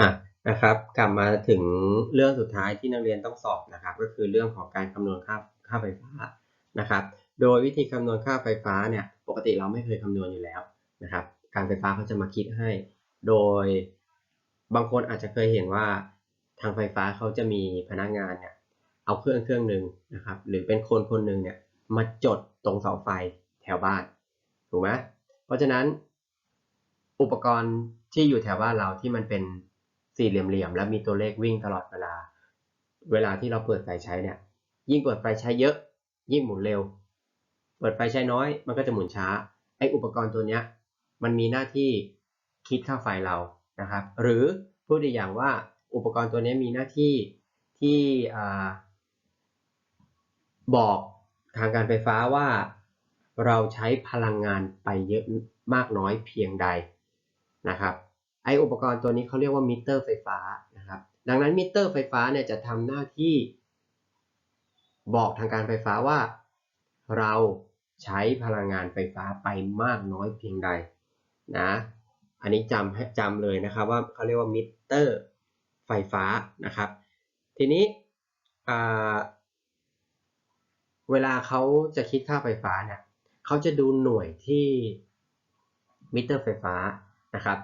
อะนะครับ กลับมาถึงเรื่องสุดท้ายที่นักเรียนต้องสอบนะครับ ก็คือเรื่องของการคำนวณค่าค่าไฟฟ้านะครับ โดยวิธีคำนวณค่าไฟฟ้าเนี่ยปกติเราไม่เคยคำนวณอยู่แล้วนะครับ การไฟฟ้าเขาจะมาคิดให้ โดยบางคนอาจจะเคยเห็นว่าทางไฟฟ้าเขาจะมีพนักงานเนี่ยเอาเครื่องเครื่องหนึ่งนะครับ หรือเป็นคนคนหนึ่งเนี่ยมาจดตรงเสาไฟแถวบ้านถูกไหมเพราะฉะนั้นอุปกรณ์ที่อยู่แถวบ้านเราที่มันเป็น สี่เหลี่ยมๆ แล้วมีตัวเลขวิ่งตลอดเวลา เวลาที่เราเปิดไฟใช้เนี่ย ยิ่งเปิดไฟใช้เยอะ ยิ่งหมุนเร็ว เปิดไฟใช้น้อย มันก็จะหมุนช้า ไออุปกรณ์ตัวเนี้ย มันมีหน้าที่คิดค่าไฟเรา นะครับ หรือพูดอีกอย่างว่าอุปกรณ์ตัวนี้มีหน้าที่ที่บอกทางการไฟฟ้าว่าเราใช้พลังงานไปเยอะมากน้อยเพียงใดนะครับ ไออุปกรณ์ตัวนี้เขาเรียกว่ามิเตอร์ไฟฟ้านะครับ ดังนั้นมิเตอร์ไฟฟ้าเนี่ยจะทำหน้าที่ บอกทางการไฟฟ้าว่า เราใช้พลังงานไฟฟ้าไปมากน้อยเพียงใดนะ อันนี้จำให้จำเลยนะครับว่าเขาเรียกว่ามิเตอร์ไฟฟ้านะครับ ทีนี้เวลาเขาจะคิดค่าไฟฟ้าเนี่ยเขาจะดูหน่วยที่มิเตอร์ไฟฟ้านะครับ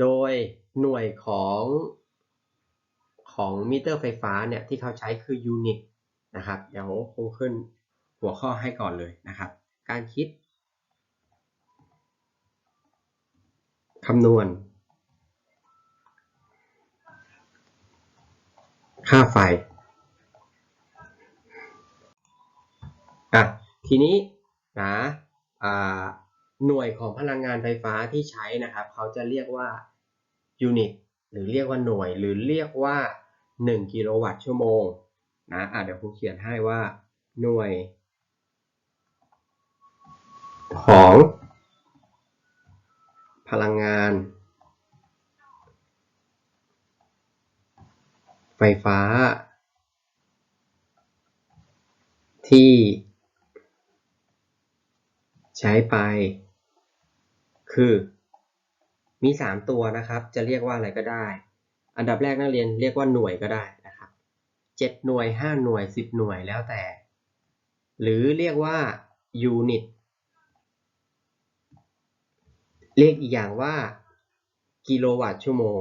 โดยหน่วยของของมิเตอร์ไฟฟ้าเนี่ยที่เขาใช้คือยูนิตนะครับ เดี๋ยวคงขึ้นหัวข้อให้ก่อนเลยนะครับ การคิดคำนวณ ค่าไฟอะทีนี้นะอ่า หน่วยของพลังงานไฟฟ้าที่ใช้นะครับ เขาจะเรียกว่ายูนิตหรือเรียกว่าหน่วย หรือเรียกว่า 1 กิโลวัตต์ชั่วโมงนะอะเดี๋ยวครูเขียนให้ว่าหน่วย ของพลังงาน ไฟฟ้า ที่ใช้ไป คือ มี 3 ตัวนะครับ จะเรียกว่าอะไรก็ได้ อันดับแรกนักเรียนเรียกว่าหน่วยก็ได้นะครับ7หน่วย 5 หน่วย 10 หน่วยแล้วแต่ หรือเรียกว่ายูนิตเรียกอีกอย่างว่า กิโลวัตต์ชั่วโมง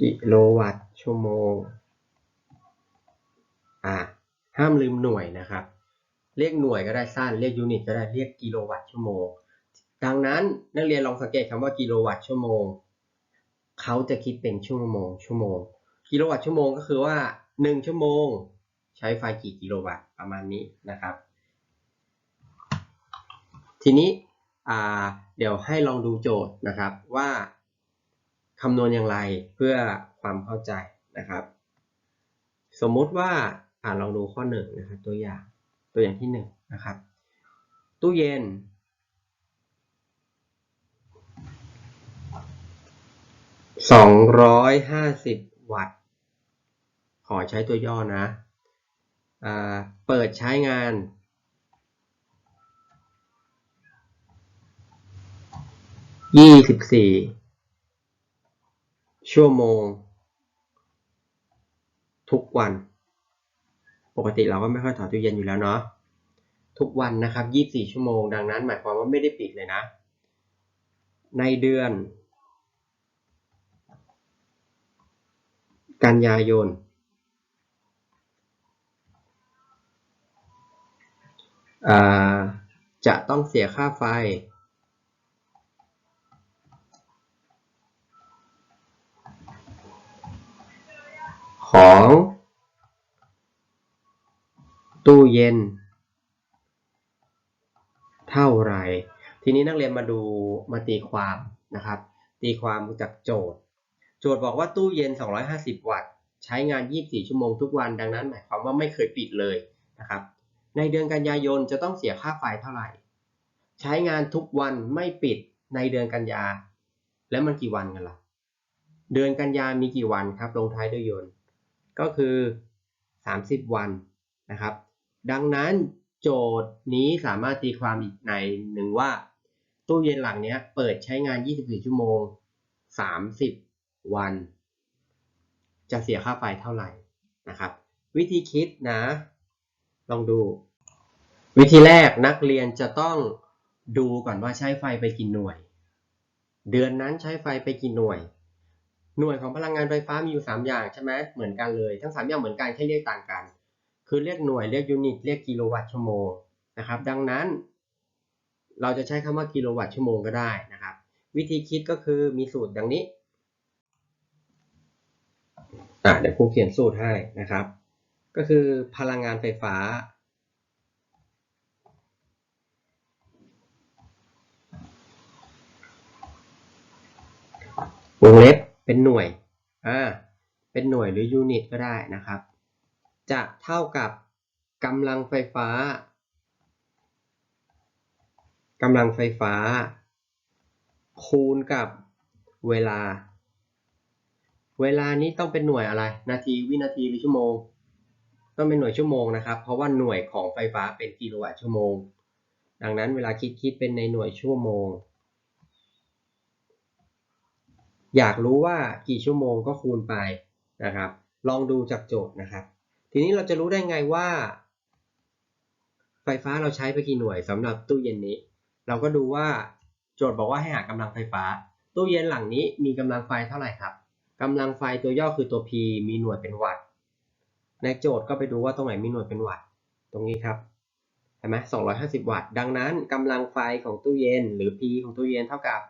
กิโลวัตต์ชั่วโมง อ่า ห้ามลืมหน่วยนะครับ เรียกหน่วยก็ได้สั้น เรียกยูนิตก็ได้เรียกกิโลวัตต์ชั่วโมง ดังนั้นนักเรียนลองสังเกตคำว่ากิโลวัตต์ชั่วโมง เขาจะคิดเป็นชั่วโมง ชั่วโมง กิโลวัตต์ชั่วโมงก็คือว่า 1 ชั่วโมง ใช้ไฟกี่กิโลวัตต์ประมาณนี้นะครับ ทีนี้เดี๋ยวให้ลองดูโจทย์นะครับว่าคำนวณอย่างไรเพื่อความเข้าใจนะครับ สมมุติว่าอ่าลองดูข้อหนึ่งนะครับตัวอย่าง ตัวอย่างที่หนึ่งนะครับ ตู้เย็นสองร้อยห้าสิบวัตต์ ขอใช้ตัวย่อนะอ่าเปิดใช้งานยี่สิบสี่ชั่วโมง ทุกวัน ปกติเราก็ไม่ค่อยถอดตู้เย็นอยู่แล้วเนาะทุกวันนะครับยี่บสี่ชั่วโมง ดังนั้น หมายความว่าไม่ได้ปิดเลยนะ ในเดือน กันยายนจะต้องเสียค่าไฟ ของ ตู้เย็น เท่าไหรทีนี้นักเรียนมาดูมาตีความนะครับ ตีความจากโจทย์ โจทย์บอกว่าตู้เย็น 250 วัตต์ ใช้งาน 24 ชั่วโมงทุกวัน ดังนั้นหมายความว่าไม่เคยปิดเลยนะครับ ในเดือนกันยายนจะต้องเสียค่าไฟเท่าไหร่ ใช้งานทุกวันไม่ปิดในเดือนกันยา แล้วมันกี่วันกันล่ะ เดือนกันยามีกี่วันครับ ลงท้ายด้วยยนก็คือ 30 วันนะครับ ดังนั้นโจทย์นี้สามารถตีความอีกในหนึ่งว่า ตู้เย็นหลังนี้เปิดใช้งาน 24 ชั่วโมง 30 วัน จะเสียค่าไฟเท่าไหร่นะครับ วิธีคิดนะ ลองดู วิธีแรกนักเรียนจะต้องดูก่อนว่าใช้ไฟไปกี่หน่วย เดือนนั้นใช้ไฟไปกี่หน่วย หน่วยของพลังงานไฟฟ้ามีอยู่ 3 อย่างใช่ไหมเหมือนกันเลย ทั้ง 3 อย่างเหมือนกันแค่เรียกต่างกัน คือเรียกหน่วยเรียกยูนิตเรียกกิโลวัตต์ชั่วโมงนะครับ ดังนั้นเราจะใช้คำว่ากิโลวัตต์ชั่วโมงก็ได้นะครับ วิธีคิดก็คือมีสูตรดังนี้อะเดี๋ยวครูเขียนสูตรให้นะครับ ก็คือพลังงานไฟฟ้า วงเล็บเป็นหน่วยอ่าเป็นหน่วยหรือยูนิตก็ได้นะครับ จะเท่ากับกำลังไฟฟ้ากำลังไฟฟ้า คูณกับเวลา เวลานี้ต้องเป็นหน่วยอะไร นาทีวินาทีหรือชั่วโมง ต้องเป็นหน่วยชั่วโมงนะครับ เพราะว่าหน่วยของไฟฟ้าเป็นกิโลวัตต์ชั่วโมง ดังนั้นเวลาคิดคิดเป็นในหน่วยชั่วโมง อยากรู้ว่ากี่ชั่วโมงก็คูณไปนะครับ ลองดูจากโจทย์นะครับ ทีนี้เราจะรู้ได้ไงว่า ไฟฟ้าเราใช้ไปกี่หน่วยสำหรับตู้เย็นนี้ เราก็ดูว่าโจทย์บอกว่าให้หากำลังไฟฟ้า ตู้เย็นหลังนี้มีกำลังไฟเท่าไหร่ครับกำลังไฟตัวย่อคือตัว P มีหน่วยเป็นวัตต์ในโจทย์ก็ไปดูว่าตรงไหนมีหน่วยเป็นวัตต์ตรงนี้ครับเห็นไหม250วัตต์ ดังนั้นกำลังไฟของตู้เย็นหรือ P ของตู้เย็นเท่ากับ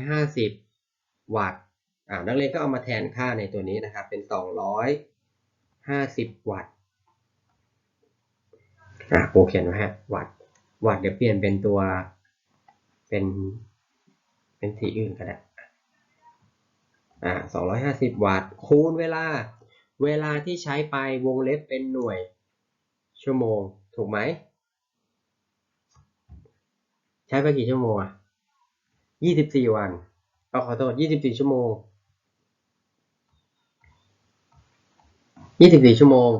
250 วัตต์ อ่านักเรียนก็เอามาแทนค่าในตัวนี้นะครับ เป็น 250วัตต์อ่าโปรเขียนไว้ฮะวัตต์วัตต์เดี๋ยวเปลี่ยนเป็นตัวเป็นเป็นสีอื่นก็ได้อ่า250วัตต์คูณเวลา เวลาที่ใช้ไปวงเล็บเป็นหน่วย ชั่วโมง ถูกไหม ใช้ไปกี่ชั่วโมงอะ24วันเอาขอโทษ24ชั่วโมง 24 ชั่วโมง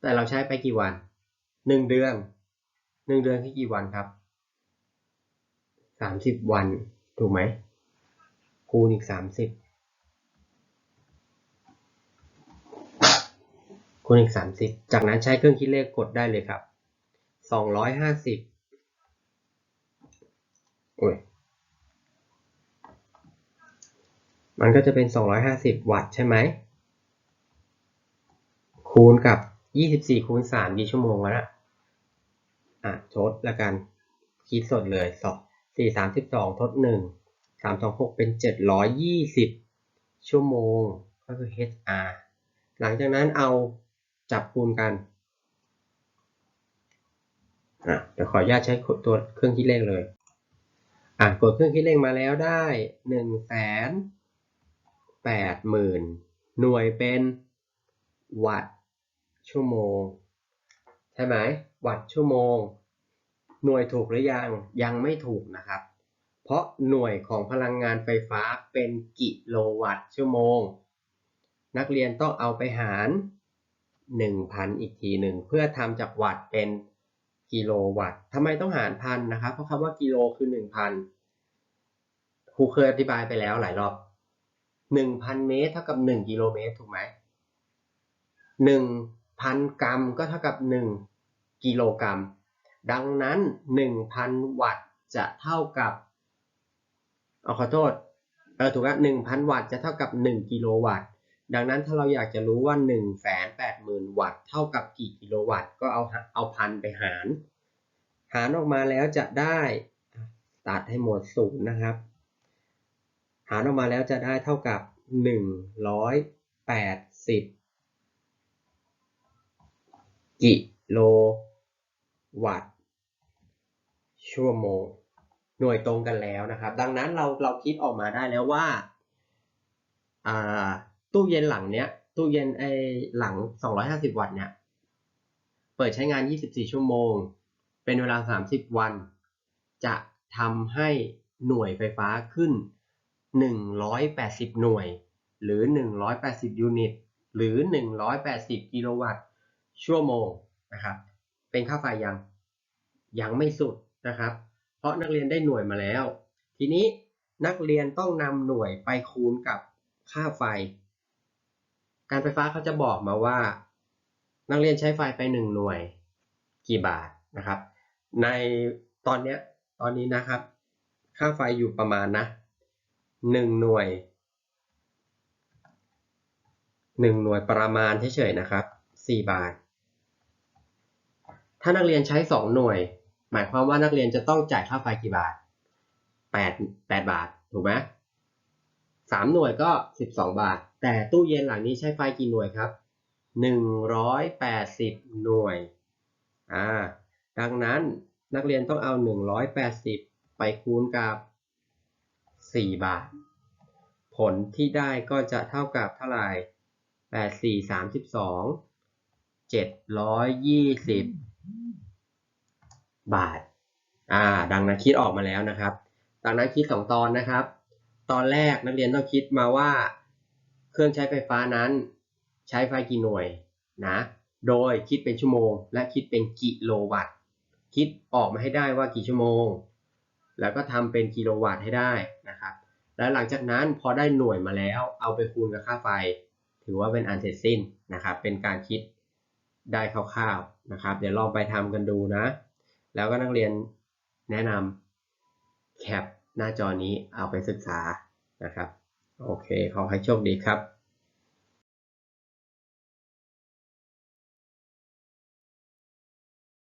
แต่เราใช้ไปกี่วัน 1 เดือน 1 เดือนคือกี่วันครับ 30 วัน ถูกไหม คูณอีก 30 คูณอีก 30 จากนั้นใช้เครื่องคิดเลขกดได้เลยครับ 250โอ้ยมันก็จะเป็น 250 วัตต์ใช่ไหม คูณกับ24คูณ3กี่ชั่วโมงแล้วนะอะทดแล้วกัน คิดสดเลย2 4 32ทด1 3 2 6เป็น720ชั่วโมง ก็คือ HR หลังจากนั้นเอาจับคูณกันอะเดี๋ยวขออนุญาตใช้ตัวเครื่องคิดเลขเลย อะกดเครื่องคิดเลขมาแล้วได้1 0 0 0 0แปดหมื่นหน่วยเป็นวัต ชั่วโมง ใช่ไหมวัตต์ชั่วโมง หน่วยถูกหรือยังยังไม่ถูกนะครับ เพราะหน่วยของพลังงานไฟฟ้าเป็นกิโลวัตต์ชั่วโมง นักเรียนต้องเอาไปหาร 1,000 อีกทีหนึ่งเพื่อทำจากวัตต์เป็นกิโลวัตต์ทำไมต้องหารพันนะครับ เพราะคำว่ากิโลคือ 1,000 ครูเคยอธิบายไปแล้วหลายรอบหนึ่งพันเมตรเท่ากับหนึ่งกิโลเมตร ถูกไหมหนึ่ง พันกรัมก็เท่ากับหนึ่งกิโลกรัม ดังนั้นหนึ่งพันวัตต์จะเท่ากับเอาขอโทษเออถูกแล้วหนึ่งพันวัตต์จะเท่ากับหนึ่งกิโลวัตต์ ดังนั้นถ้าเราอยากจะรู้ว่าหนึ่งแสนแปดหมื่นวัตต์เท่ากับกี่กิโลวัตต์ก็เอาเอาพันไปหาร หารออกมาแล้วจะได้ตัดให้หมดศูนย์นะครับ หารออกมาแล้วจะได้เท่ากับ 180 กิโลวัตต์ ชั่วโมง หน่วยตรงกันแล้วนะครับ ดังนั้นเราเราคิดออกมาได้แล้วว่าอ่าตู้เย็นหลังเนี้ย ตู้เย็นไอหลัง 250 วัตต์เนี่ยเปิดใช้งาน 24 ชั่วโมง เป็นเวลา 30 วัน จะทำให้หน่วยไฟฟ้าขึ้น 180 หน่วย หรือ 180 ยูนิต หรือ 180 กิโลวัตต์ ชั่วโมงนะครับ เป็นค่าไฟยังยังไม่สุดนะครับ เพราะนักเรียนได้หน่วยมาแล้ว ทีนี้นักเรียนต้องนำหน่วยไปคูณกับค่าไฟ การไฟฟ้าเขาจะบอกมาว่า นักเรียนใช้ไฟไปหนึ่งหน่วยกี่บาทนะครับ ในตอนเนี้ยตอนนี้นะครับ ค่าไฟอยู่ประมาณนะหนึ่งหน่วยหนึ่งหน่วยประมาณเฉยๆนะครับสี่บาท ถ้านักเรียนใช้สองหน่วย หมายความว่านักเรียนจะต้องจ่ายค่าไฟกี่บาทแปดแปดบาท ถูกไหมสามหน่วยก็สิบสองบาท แต่ตู้เย็นหลังนี้ใช้ไฟกี่หน่วยครับหนึ่งร้อยแปดสิบหน่วย อ่า ดังนั้นนักเรียนต้องเอาหนึ่งร้อยแปดสิบไปคูณกับสี่บาท ผลที่ได้ก็จะเท่ากับเท่าไหร่แปดสี่สามสิ บาท อ่า ดังนั้นคิดออกมาแล้วนะครับ ดังนั้นคิดสองตอนนะครับ ตอนแรกนักเรียนต้องคิดมาว่า เครื่องใช้ไฟฟ้านั้น ใช้ไฟกี่หน่วยนะ โดยคิดเป็นชั่วโมง และคิดเป็นกิโลวัตต์ คิดออกมาให้ได้ว่ากี่ชั่วโมง แล้วก็ทำเป็นกิโลวัตต์ให้ได้นะครับ แล้วหลังจากนั้นพอได้หน่วยมาแล้ว เอาไปคูณกับค่าไฟ ถือว่าเป็นอันเสร็จสิ้นนะครับ เป็นการคิดได้คร่าวๆนะครับ เดี๋ยวลองไปทำกันดูนะ แล้วก็นักเรียนแนะนำแคปหน้าจอนี้เอาไปศึกษานะครับ โอเค ขอให้โชคดีครับ